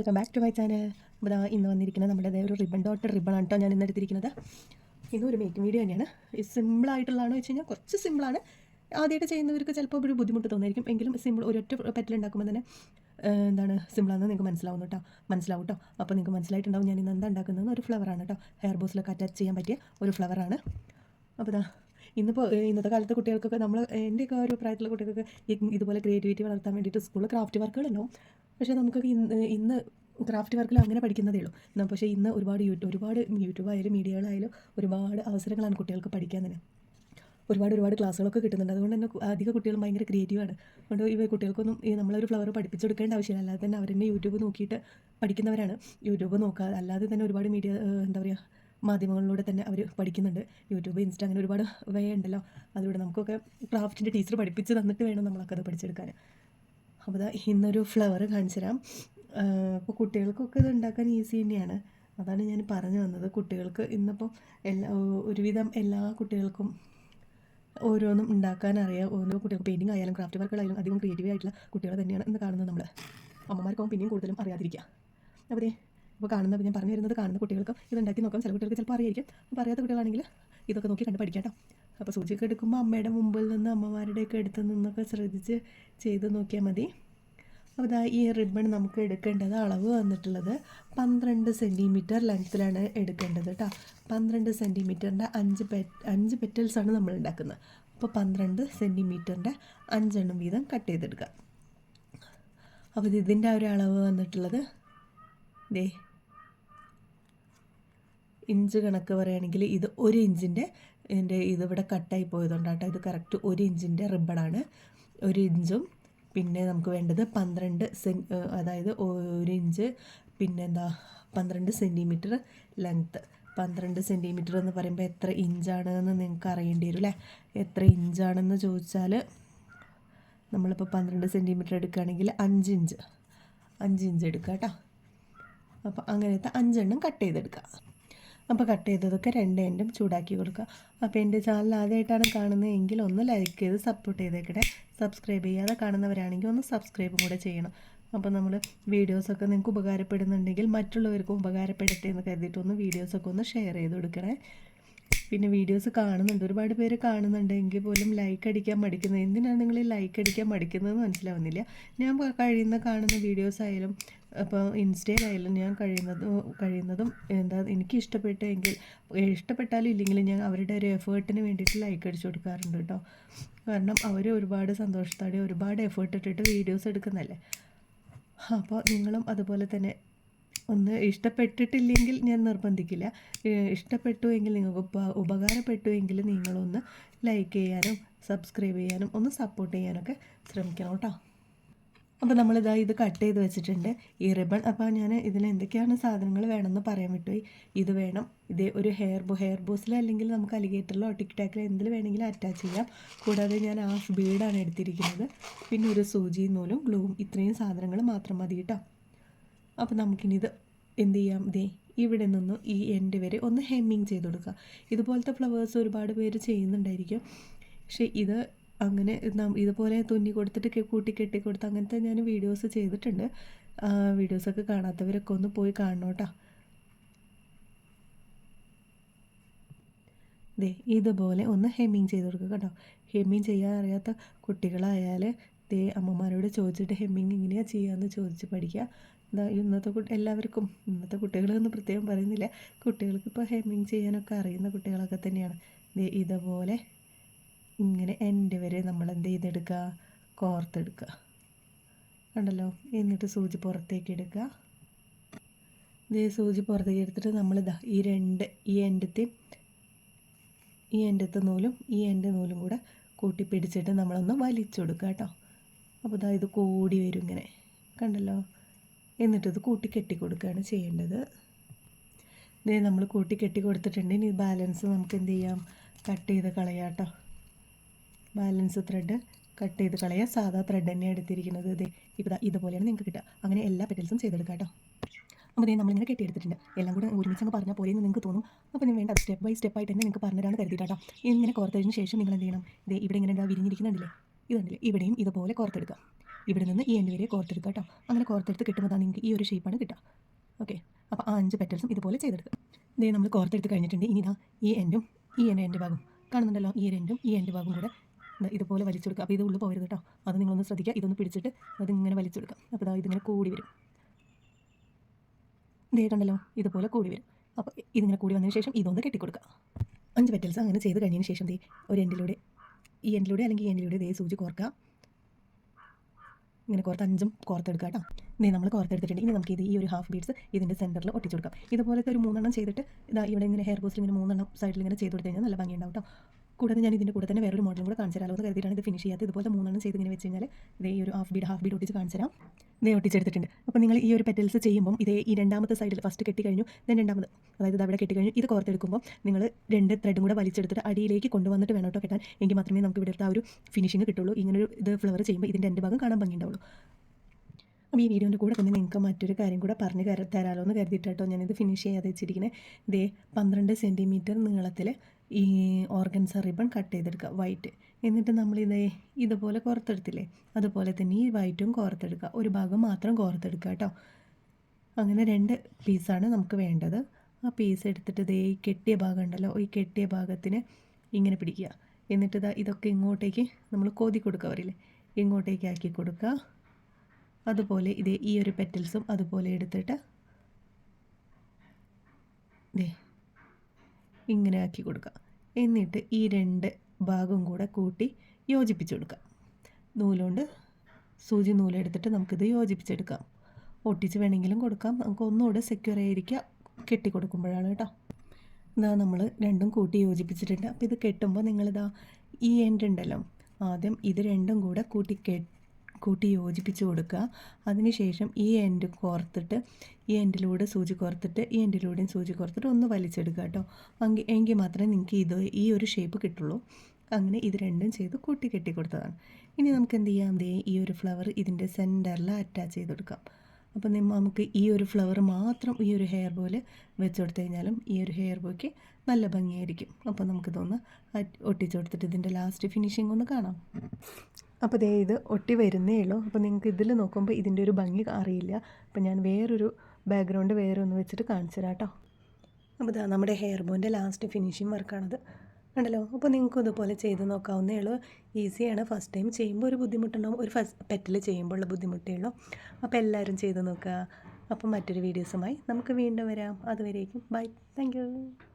Welcome back to my channel. ഇവിടെ ഇന്ന് വന്നിരിക്കുന്നത് നമ്മുടെ ഒരു റിബൺ ഡോട്ട് റിബൺ ആണ് കേട്ടോ ഞാൻ ഇന്ന് എടുത്തിരിക്കുന്നത്. ഇന്നും ഒരു മേക്കിംഗ് വീഡിയോ തന്നെയാണ് സിമ്പിളായിട്ടുള്ളതാണെന്ന് വെച്ച് കഴിഞ്ഞാൽ കുറച്ച് സിമ്പിളാണ് ആദ്യമായിട്ട് ചെയ്യുന്നവർക്ക് ചിലപ്പോൾ ഒരു ബുദ്ധിമുട്ട് തോന്നായിരിക്കും. എങ്കിലും സിമ്പിൾ ഒരൊറ്റ പെറ്റൽ ഉണ്ടാക്കുമ്പോൾ തന്നെ എന്താണ് സിമ്പിളാണെന്ന് നിങ്ങൾക്ക് മനസ്സിലാവും കേട്ടോ മനസ്സിലാവും കേട്ടോ അപ്പോൾ നിങ്ങൾക്ക് മനസ്സിലായിട്ടുണ്ടാവും ഞാൻ ഇന്ന് എന്താ ഉണ്ടാക്കുന്നത് ഒരു ഫ്ലവറാണ് കേട്ടോ ഹെയർ ബോസിലൊക്കെ അറ്റാച്ച് ചെയ്യാൻ പറ്റിയ ഒരു ഫ്ലവറാണ് അപ്പോൾ ഇതാ ഇന്നിപ്പോൾ ഇന്നത്തെ കാലത്തെ കുട്ടികൾക്കൊക്കെ നമ്മൾ എന്റെയൊക്കെ ഒരു പ്രായത്തിലുള്ള കുട്ടികൾക്ക് ഇതുപോലെ ക്രിയേറ്റിവിറ്റി വളർത്താൻ വേണ്ടിയിട്ട് സ്കൂളിൽ ക്രാഫ്റ്റ് വർക്കുകളുണ്ടാവും പക്ഷേ നമുക്കൊക്കെ ഇന്ന് ഇന്ന് ക്രാഫ്റ്റ് വർക്കിൽ അങ്ങനെ പഠിക്കുന്നതേ ഉള്ളൂ. പക്ഷേ ഇന്ന് ഒരുപാട് യൂട്യൂബ് ഒരുപാട് യൂട്യൂബ് ആയാലും മീഡിയകളായാലും ഒരുപാട് അവസരങ്ങളാണ് കുട്ടികൾക്ക് പഠിക്കാൻ തന്നെ. ഒരുപാട് ഒരുപാട് ക്ലാസ്സുകളൊക്കെ കിട്ടുന്നുണ്ട്. അതുകൊണ്ട് തന്നെ അധിക കുട്ടികളും ഭയങ്കര ക്രിയേറ്റീവാണ് അതുകൊണ്ട് ഇവ കുട്ടികൾക്കൊന്നും ഈ നമ്മളൊരു ഫ്ലവർ പഠിപ്പിച്ചെടുക്കേണ്ട ആവശ്യമില്ല. അല്ലാതെ തന്നെ അവരെന്നെ യൂട്യൂബ് നോക്കിയിട്ട് പഠിക്കുന്നവരാണ്. യൂട്യൂബ് നോക്കാതെ അല്ലാതെ തന്നെ ഒരുപാട് മീഡിയ എന്താ പറയുക മാധ്യമങ്ങളിലൂടെ തന്നെ അവർ പഠിക്കുന്നുണ്ട്. യൂട്യൂബ് ഇൻസ്റ്റ അങ്ങനെ ഒരുപാട് വേ ഉണ്ടല്ലോ. അതുകൊണ്ട് നമുക്കൊക്കെ ക്രാഫ്റ്റിന്റെ ടീച്ചർ പഠിപ്പിച്ച് തന്നിട്ട് വേണം നമ്മളൊക്കെ അത് പഠിച്ചെടുക്കാൻ അപ്പോൾ ഇന്നൊരു ഫ്ലവർ കാണിച്ചു തരാം. അപ്പോൾ കുട്ടികൾക്കൊക്കെ ഇത് ഉണ്ടാക്കാൻ ഈസി തന്നെയാണ്. അതാണ് ഞാൻ പറഞ്ഞു വന്നത്. കുട്ടികൾക്ക് ഇന്നിപ്പോൾ എല്ലാ ഒരുവിധം എല്ലാ കുട്ടികൾക്കും ഓരോന്നും ഉണ്ടാക്കാൻ അറിയാം. ഓരോ കുട്ടികൾക്ക് പെയിന്റിങ് ആയാലും ക്രാഫ്റ്റ് വർക്കുകളായാലും അധികം ക്രിയേറ്റീവ് ആയിട്ടുള്ള കുട്ടികൾ തന്നെയാണ് ഇന്ന് കാണുന്നത് നമ്മൾ അമ്മമാർക്കാവും പിന്നെയും കൂടുതലും അറിയാതിരിക്കുക. ദേ ഇപ്പോൾ കാണുന്ന ഞാൻ പറഞ്ഞു വരുന്നത് കാണുന്ന കുട്ടികൾക്ക് ഇത് ഉണ്ടാക്കി നോക്കാം. ചില കുട്ടികൾക്ക് ചിലപ്പോൾ അറിയായിരിക്കും. അപ്പോൾ അറിയാത്ത കുട്ടികളാണെങ്കിൽ ഇതൊക്കെ നോക്കി കണ്ട് പഠിക്കാം കേട്ടോ. അപ്പോൾ സൂചിയൊക്കെ എടുക്കുമ്പോൾ അമ്മയുടെ മുമ്പിൽ നിന്ന് അമ്മമാരുടെയൊക്കെ അടുത്ത് നിന്നൊക്കെ ശ്രദ്ധിച്ച് ചെയ്ത് നോക്കിയാൽ മതി. അപ്പോൾ ഇതാ ഈ റിബൺ നമുക്ക് എടുക്കേണ്ടത് അളവ് വന്നിട്ടുള്ളത് പന്ത്രണ്ട് സെന്റിമീറ്റർ ലെങ്ത്തിലാണ് എടുക്കേണ്ടത് കേട്ടോ. പന്ത്രണ്ട് സെന്റിമീറ്ററിന്റെ അഞ്ച് പെ അഞ്ച് പെറ്റൽസാണ് നമ്മൾ ഉണ്ടാക്കുന്നത്. അപ്പോൾ പന്ത്രണ്ട് സെന്റിമീറ്ററിന്റെ അഞ്ചെണ്ണം വീതം കട്ട് ചെയ്തെടുക്കുക. അപ്പോൾ ഇത് ഇതിന്റെ ഒരു അളവ് വന്നിട്ടുള്ളത് ദേ ഇഞ്ച് കണക്ക് പറയുകയാണെങ്കിൽ ഇത് ഒരു ഇഞ്ചിന്റെ എന്റെ ഇതിവിടെ കട്ടായി പോയതുകൊണ്ടാട്ടോ. ഇത് കറക്റ്റ് ഒരു ഇഞ്ചിന്റെ റിബണാണ് ഒരു ഇഞ്ചും പിന്നെ നമുക്ക് വേണ്ടത് പന്ത്രണ്ട് സെൻ അതായത് ഒരു ഇഞ്ച് പിന്നെ എന്താ പന്ത്രണ്ട് സെന്റിമീറ്റർ ലെങ്ത്ത്. പന്ത്രണ്ട് സെന്റിമീറ്റർ എന്ന് പറയുമ്പോൾ എത്ര ഇഞ്ചാണ് എന്ന് നിങ്ങൾക്ക് അറിയേണ്ടി വരും അല്ലേ? എത്ര ഇഞ്ചാണെന്ന് ചോദിച്ചാൽ നമ്മളിപ്പോൾ പന്ത്രണ്ട് സെന്റിമീറ്റർ എടുക്കുകയാണെങ്കിൽ അഞ്ച് ഇഞ്ച്. അഞ്ച് ഇഞ്ച് എടുക്കുക കേട്ടോ. അപ്പോൾ അങ്ങനത്തെ അഞ്ചെണ്ണം കട്ട് ചെയ്തെടുക്കുക അപ്പോൾ കട്ട് ചെയ്തതൊക്കെ രണ്ട് എൻഡും ചൂടാക്കി കൊടുക്കുക. അപ്പോൾ എന്റെ ചാനൽ ആദ്യമായിട്ടാണ് കാണുന്നതെങ്കിൽ ഒന്ന് ലൈക്ക് ചെയ്ത് സപ്പോർട്ട് ചെയ്തേക്കട്ടെ സബ്സ്ക്രൈബ് ചെയ്യാതെ കാണുന്നവരാണെങ്കിൽ ഒന്ന് സബ്സ്ക്രൈബ് കൂടെ ചെയ്യണം. അപ്പോൾ നമ്മൾ വീഡിയോസൊക്കെ നിങ്ങൾക്ക് ഉപകാരപ്പെടുന്നുണ്ടെങ്കിൽ മറ്റുള്ളവർക്കും ഉപകാരപ്പെടട്ടെ എന്ന് കരുതിയിട്ടൊന്ന് വീഡിയോസൊക്കെ ഒന്ന് ഷെയർ ചെയ്ത് കൊടുക്കണേ. പിന്നെ വീഡിയോസ് കാണുന്നുണ്ട്. ഒരുപാട് പേര് കാണുന്നുണ്ടെങ്കിൽ പോലും ലൈക്ക് അടിക്കാൻ മടിക്കുന്നത്. എന്തിനാണ് നിങ്ങൾ ലൈക്ക് അടിക്കാൻ മടിക്കുന്നതെന്ന് മനസ്സിലാവുന്നില്ല. ഞാൻ കഴിയുന്ന കാണുന്ന വീഡിയോസ് ആയാലും അപ്പോൾ ഇൻസ്റ്റയിലായാലും ഞാൻ കഴിയുന്നതും കഴിയുന്നതും എന്താ എനിക്ക് ഇഷ്ടപ്പെട്ടെങ്കിൽ ഇഷ്ടപ്പെട്ടാലും ഇല്ലെങ്കിലും ഞാൻ അവരുടെ ഒരു എഫേർട്ടിന് വേണ്ടിയിട്ട് ലൈക്ക് അടിച്ചു കൊടുക്കാറുണ്ട് കേട്ടോ. കാരണം അവർ ഒരുപാട് സന്തോഷത്തോടെ ഒരുപാട് എഫേർട്ട് ഇട്ടിട്ട് വീഡിയോസ് എടുക്കുന്നതല്ലേ അപ്പോൾ നിങ്ങളും അതുപോലെ തന്നെ ഒന്ന് ഇഷ്ടപ്പെട്ടിട്ടില്ലെങ്കിൽ ഞാൻ നിർബന്ധിക്കില്ല. ഇഷ്ടപ്പെട്ടു എങ്കിൽ നിങ്ങൾക്ക് ഉപ ഉപകാരപ്പെട്ടു എങ്കിൽ നിങ്ങളൊന്ന് ലൈക്ക് ചെയ്യാനും സബ്സ്ക്രൈബ് ചെയ്യാനും ഒന്ന് സപ്പോർട്ട് ചെയ്യാനൊക്കെ ശ്രമിക്കണം കേട്ടോ. അപ്പോൾ നമ്മളിതാ ഇത് കട്ട് ചെയ്ത് വെച്ചിട്ടുണ്ട്. ഈ റിബൺ അപ്പോൾ ഞാൻ ഇതിൽ എന്തൊക്കെയാണ് സാധനങ്ങൾ വേണമെന്ന് പറയാൻ വിട്ടുപോയി ഇത് വേണം. ഇത് ഒരു ഹെയർ ബോ ഹെയർ ബോസിൽ അല്ലെങ്കിൽ നമുക്ക് അലിഗേറ്ററിലോ ടിക് ടാക്കിലോ എന്തിൽ വേണമെങ്കിലും അറ്റാച്ച് ചെയ്യാം. കൂടാതെ ഞാൻ ഹാഫ് ബീഡാണ് എടുത്തിരിക്കുന്നത്. പിന്നെ ഒരു സൂചി നൂലും ഗ്ലൂവും ഇത്രയും സാധനങ്ങൾ മാത്രം മതി കേട്ടോ. അപ്പോൾ നമുക്കിനിത് എന്ത് ചെയ്യാം? ഇതേ ഇവിടെ നിന്നും ഈ എൻഡ് വരെ ഒന്ന് ഹെമ്മിങ് ചെയ്ത് കൊടുക്കുക ഇതുപോലത്തെ ഫ്ലവേഴ്സ് ഒരുപാട് പേര് ചെയ്യുന്നുണ്ടായിരിക്കും. പക്ഷേ ഇത് അങ്ങനെ ഇതുപോലെ തുന്നി കൊടുത്തിട്ട് കൂട്ടി കെട്ടി കൊടുത്ത് അങ്ങനത്തെ ഞാൻ വീഡിയോസ് ചെയ്തിട്ടുണ്ട്. വീഡിയോസൊക്കെ കാണാത്തവരൊക്കെ ഒന്ന് പോയി കാണണം ദേ ഇതുപോലെ ഒന്ന് ഹെമ്മിങ് ചെയ്ത് കൊടുക്കുക കേട്ടോ. ഹെമ്മിങ് ചെയ്യാൻ അറിയാത്ത കുട്ടികളായാൽ ദേ അമ്മമാരോട് ചോദിച്ചിട്ട് ഹെമ്മിങ് എങ്ങനെയാണ് ചെയ്യാമെന്ന് ചോദിച്ച് പഠിക്കുക എന്താ ഇന്നത്തെ കുട്ടി എല്ലാവർക്കും ഇന്നത്തെ കുട്ടികളെന്ന് പ്രത്യേകം പറയുന്നില്ല. കുട്ടികൾക്ക് ഇപ്പോൾ ഹെമ്മിങ് ചെയ്യാനൊക്കെ അറിയുന്ന കുട്ടികളൊക്കെ തന്നെയാണ്. ദേ ഇതുപോലെ ഇങ്ങനെ എന്റെ വരെ നമ്മൾ എന്ത് ചെയ്തെടുക്കുക കോർത്തെടുക്കുക കണ്ടല്ലോ? എന്നിട്ട് സൂചി പുറത്തേക്ക് എടുക്കുക ഇതേ സൂചി പുറത്തേക്ക് എടുത്തിട്ട് നമ്മളിതാ ഈ രണ്ട് ഈ എൻഡത്തെ ഈ എൻഡത്തെ നൂലും ഈ എന്റെ നൂലും കൂടെ കൂട്ടി പിടിച്ചിട്ട് നമ്മളൊന്ന് വലിച്ചു കൊടുക്കുക കേട്ടോ. അപ്പോൾ ഇതാ ഇത് കൂടി വരും ഇങ്ങനെ. കണ്ടല്ലോ? എന്നിട്ട് ഇത് കൂട്ടി കെട്ടി കൊടുക്കുകയാണ് ചെയ്യേണ്ടത്. ഇതേ നമ്മൾ കൂട്ടി കെട്ടി കൊടുത്തിട്ടുണ്ട് ഇനി ബാലൻസ് നമുക്ക് എന്ത് ചെയ്യാം? കട്ട് ചെയ്ത് കളയാം കേട്ടോ. ബാലൻസ് ത്രെഡ് കട്ട് ചെയ്ത് കളയുക സാധാ ത്രെഡ് തന്നെ എടുത്തിരിക്കുന്നത് ഇതേ ഇപ്പോൾ ഇതുപോലെയാണ് നിങ്ങൾക്ക് കിട്ടുക. അങ്ങനെ എല്ലാ പെറ്റൽസും ചെയ്തെടുക്കാം കേട്ടോ. അപ്പോൾ ഇതേ നമ്മളിങ്ങനെ കെട്ടിയെടുത്തിട്ടുണ്ട്. എല്ലാം കൂടെ ഒരുമിച്ച് അങ്ങ് പറഞ്ഞാൽ പോലെ എന്ന് നിങ്ങൾക്ക് തോന്നും. അപ്പോൾ ഞാൻ വേണ്ട സ്റ്റെപ്പ് ബൈ സ്റ്റെപ്പ് ആയിട്ട് തന്നെ നിങ്ങൾക്ക് പറഞ്ഞതാണ് കരുതിയിട്ടാട്ടോ ഇങ്ങനെ കോർത്തതിന് ശേഷം നിങ്ങൾ എന്ത് ചെയ്യണം? ഇതേ ഇവിടെ ഇങ്ങനെ വിരിഞ്ഞിരിക്കുന്നുണ്ടല്ലേ? ഇതുണ്ടല്ലേ ഇവിടെയും ഇതുപോലെ കോർത്തെടുക്കുക. ഇവിടെ നിന്ന് ഈ എന്റെ വരെ കോർത്തെടുക്കുക കേട്ടോ. അങ്ങനെ കോർത്തെടുത്ത് കിട്ടുമ്പോൾ നിങ്ങൾക്ക് ഈ ഒരു ഷേപ്പാണ് കിട്ടുക. ഓക്കെ അപ്പോൾ ആ അഞ്ച് പെറ്റൽസും ഇതുപോലെ ചെയ്തെടുക്കുക. ഇതേ നമ്മൾ കോർത്തെടുത്ത് കഴിഞ്ഞിട്ടുണ്ട്. ഇനി ഇതാ ഈ എൻഡും ഈ എന്റെ എന്റെ ഭാഗം. കാണുന്നുണ്ടല്ലോ? ഈ രണ്ടും ഈ എന്റെ ഭാഗം കൂടെ ഇതുപോലെ വലിച്ചെടുക്കുക. അപ്പോൾ ഇത് ഉള്ളിൽ പോകരുത് കേട്ടോ. അത് നിങ്ങളൊന്ന് ശ്രദ്ധിക്കുക. ഇതൊന്ന് പിടിച്ചിട്ട് അതിങ്ങനെ വലിച്ചെടുക്കാം അപ്പോൾ ഇതാ ഇതിങ്ങനെ കൂടി വരും. ദേ കണ്ടല്ലോ ഇതുപോലെ കൂടി വരും. അപ്പോൾ ഇതിങ്ങനെ കൂടി വന്നതിന് ശേഷം ഇതൊന്ന് കെട്ടിക്കൊടുക്കുക. അഞ്ച് പെറ്റൽസ് അങ്ങനെ ചെയ്ത് കഴിഞ്ഞതിന് ശേഷം ദേ ഒരു എൻഡിലൂടെ ഈ എൻഡിലൂടെ അല്ലെങ്കിൽ ഈ എൻഡിലൂടെ ദേ സൂചി കോർക്കുക. ഇങ്ങനെ കോർത്ത് അഞ്ചും കോർത്തെടുക്കുക കേട്ടോ. ഇതേ നമ്മൾ കോർത്തെടുത്തിട്ടുണ്ട്. ഇനി നമുക്ക് ഇത് ഈ ഒരു ഹാഫ് ബീഡ്സ് ഇതിന്റെ സെന്ററിൽ ഒട്ടിച്ചു കൊടുക്കാം. ഇതുപോലത്തെ ഒരു മൂന്നെണ്ണം ചെയ്തിട്ട് ഇതാ ഇവിടെ ഇങ്ങനെ ഹെയർ ബോസിൽ ഇങ്ങനെ മൂന്നെണ്ണം സൈഡിൽ ഇങ്ങനെ ചെയ്ത് കൊടുത്തു കഴിഞ്ഞാൽ നല്ല ഭംഗിയുണ്ടാവും കേട്ടോ. കൂടാതെ ഞാൻ ഇതിന്റെ കൂടെ തന്നെ വേറൊരു മോഡലും കൂടെ കാണിച്ചു എന്ന് കരുതിയിട്ടാണ് ഇത് ഫിനിഷ് ചെയ്യാത്തത്. ഇതുപോലെ മൂന്നെണ്ണം ചെയ്ത് ഇങ്ങനെ വെച്ച് കഴിഞ്ഞാൽ ഇതേ ഒരു ഹാഫ് ബീഡ് ഹാഫ് ബീഡ് ഒട്ടിച്ച് കാണിച്ചു തരാം ഇതേ ഒട്ടിച്ചെടുത്തിട്ടുണ്ട്. അപ്പോൾ നിങ്ങൾ ഈ ഒരു പെറ്റൽസ് ചെയ്യുമ്പോൾ ഇതേ ഈ രണ്ടാമത്തെ സൈഡിൽ ഫസ്റ്റ് കെട്ടി കഴിഞ്ഞു ദെൻ രണ്ടാമത് അതായത് ഇത് അവിടെ കെട്ടി കഴിഞ്ഞു ഇത് കോർത്തെടുക്കുമ്പോൾ നിങ്ങൾ രണ്ട് ത്രെഡും കൂടെ വലിച്ചെടുത്തിട്ട് അടിയിലേക്ക് കൊണ്ടുവന്നിട്ട് വേണം കേട്ടോ കെട്ടാൻ. എങ്കിൽ മാത്രമേ നമുക്ക് ഇവിടുത്തെ ആ ഒരു ഫിനിഷിങ് കിട്ടുള്ളൂ. ഇങ്ങനൊരു ഇത് ഫ്ലവർ ചെയ്യുമ്പോൾ ഇതിന്റെ രണ്ട് ഭാഗം കാണാൻ ഭംഗിയുണ്ടാവുള്ളൂ. അപ്പോൾ ഈ വീഡിയോന്റെ കൂടെ തന്നെ നിങ്ങൾക്ക് മറ്റൊരു കാര്യം കൂടെ പറഞ്ഞ് തരാമല്ലോ എന്ന് കരുതിയിട്ടോ ഞാനിത് ഫിനിഷ് ചെയ്യാതെ വെച്ചിരിക്കുന്നത് ഇതേ പന്ത്രണ്ട് സെന്റിമീറ്റർ നീളത്തിൽ ഈ ഓർഗൻസ റിബൺ കട്ട് ചെയ്തെടുക്കുക വൈറ്റ് എന്നിട്ട് നമ്മൾ ഇത് ഇതുപോലെ കോർത്തെടുത്തില്ലേ? അതുപോലെ തന്നെ ഈ വൈറ്റും കോർത്തെടുക്കുക. ഒരു ഭാഗം മാത്രം കോർത്തെടുക്കുക കേട്ടോ. അങ്ങനെ രണ്ട് പീസാണ് നമുക്ക് വേണ്ടത്. ആ പീസ് എടുത്തിട്ട് ഇതേ ഈ കെട്ടിയ ഭാഗം ഉണ്ടല്ലോ ഈ കെട്ടിയ ഭാഗത്തിന് ഇങ്ങനെ പിടിക്കുക. എന്നിട്ട് ഇതാ ഇതൊക്കെ ഇങ്ങോട്ടേക്ക് നമ്മൾ കോതി കൊടുക്കുക അവരില്ലേ ഇങ്ങോട്ടേക്ക് ആക്കി കൊടുക്കുക. അതുപോലെ ഇതേ ഈ ഒരു പെറ്റൽസും അതുപോലെ എടുത്തിട്ട് ദേ ഇങ്ങനെ ആക്കി കൊടുക്കുക എന്നിട്ട് ഈ രണ്ട് ഭാഗവും കൂടെ കൂട്ടി യോജിപ്പിച്ച് കൊടുക്കുക നൂലുകൊണ്ട് സൂചി നൂലെടുത്തിട്ട് നമുക്കിത് യോജിപ്പിച്ചെടുക്കാം. ഒട്ടിച്ച് വേണമെങ്കിലും കൊടുക്കാം. നമുക്ക് ഒന്നുകൂടെ സെക്യൂർ ആയിരിക്കുക. കെട്ടി കൊടുക്കുമ്പോഴാണ് കേട്ടോ. ഇതാ നമ്മൾ രണ്ടും കൂട്ടി യോജിപ്പിച്ചിട്ടുണ്ട്. അപ്പോൾ ഇത് കെട്ടുമ്പോൾ നിങ്ങളിതാ ഈ എൻഡ് ഉണ്ടല്ലോ. ആദ്യം ഇത് രണ്ടും കൂടെ കൂട്ടി കെ കൂട്ടി യോജിപ്പിച്ച് കൊടുക്കുക. അതിനുശേഷം ഈ എൻഡ് കോർത്തിട്ട് ഈ എൻഡിലൂടെ സൂചി കോർത്തിട്ട് ഈ എൻഡിലൂടെയും സൂചി കോർത്തിട്ട് ഒന്ന് വലിച്ചെടുക്കുക കേട്ടോ. എങ്കിൽ എങ്കിൽ മാത്രമേ നിങ്ങൾക്ക് ഇത് ഈ ഒരു ഷേപ്പ് കിട്ടുള്ളൂ. അങ്ങനെ ഇത് രണ്ടും ചെയ്ത് കൂട്ടി കെട്ടി കൊടുത്തതാണ് ഇനി നമുക്ക് എന്ത് ചെയ്യാം? ദേ ഈ ഒരു ഫ്ലവർ ഇതിന്റെ സെന്ററിൽ അറ്റാച്ച് ചെയ്ത് കൊടുക്കാം. നിമ്മ നമുക്ക് ഈ ഒരു ഫ്ലവർ മാത്രം ഈ ഒരു ഹെയർ ബോയിൽ വെച്ച് കൊടുത്തു കഴിഞ്ഞാലും ഈ ഒരു ഹെയർ ബോയ്ക്ക് നല്ല ഭംഗിയായിരിക്കും. അപ്പോൾ നമുക്കിതൊന്ന് ഒട്ടിച്ചു കൊടുത്തിട്ട് ഇതിന്റെ ലാസ്റ്റ് ഫിനിഷിംഗ് ഒന്ന് കാണാം. അപ്പോൾ ദേ ഇത് ഒട്ടി വരുന്നേ ഉള്ളൂ. അപ്പോൾ നിങ്ങൾക്ക് ഇതിൽ നോക്കുമ്പോൾ ഇതിന്റെ ഒരു ഭംഗി അറിയില്ല. അപ്പോൾ ഞാൻ വേറൊരു ബാക്ക്ഗ്രൗണ്ട് വേറെ ഒന്ന് വെച്ചിട്ട് കാണിച്ചു കേട്ടോ. അപ്പോൾ ഇതാ നമ്മുടെ ഹെയർ ബോന്റെ ലാസ്റ്റ് ഫിനിഷിങ് വർക്കാണത് ഉണ്ടല്ലോ അപ്പോൾ നിങ്ങൾക്ക് ഇതുപോലെ ചെയ്ത് നോക്കാവുന്നേ ഉള്ളൂ. ഈസിയാണ് ഫസ്റ്റ് ടൈം ചെയ്യുമ്പോൾ ഒരു ബുദ്ധിമുട്ടുണ്ടാവും. ഒരു ഫസ്റ്റ് പെറ്റിൽ ചെയ്യുമ്പോൾ ഉള്ള ബുദ്ധിമുട്ടേ ഉള്ളൂ. അപ്പോൾ എല്ലാവരും ചെയ്ത് നോക്കുക. അപ്പോൾ മറ്റൊരു വീഡിയോസുമായി നമുക്ക് വീണ്ടും വരാം. അതുവരേക്കും. Bye thank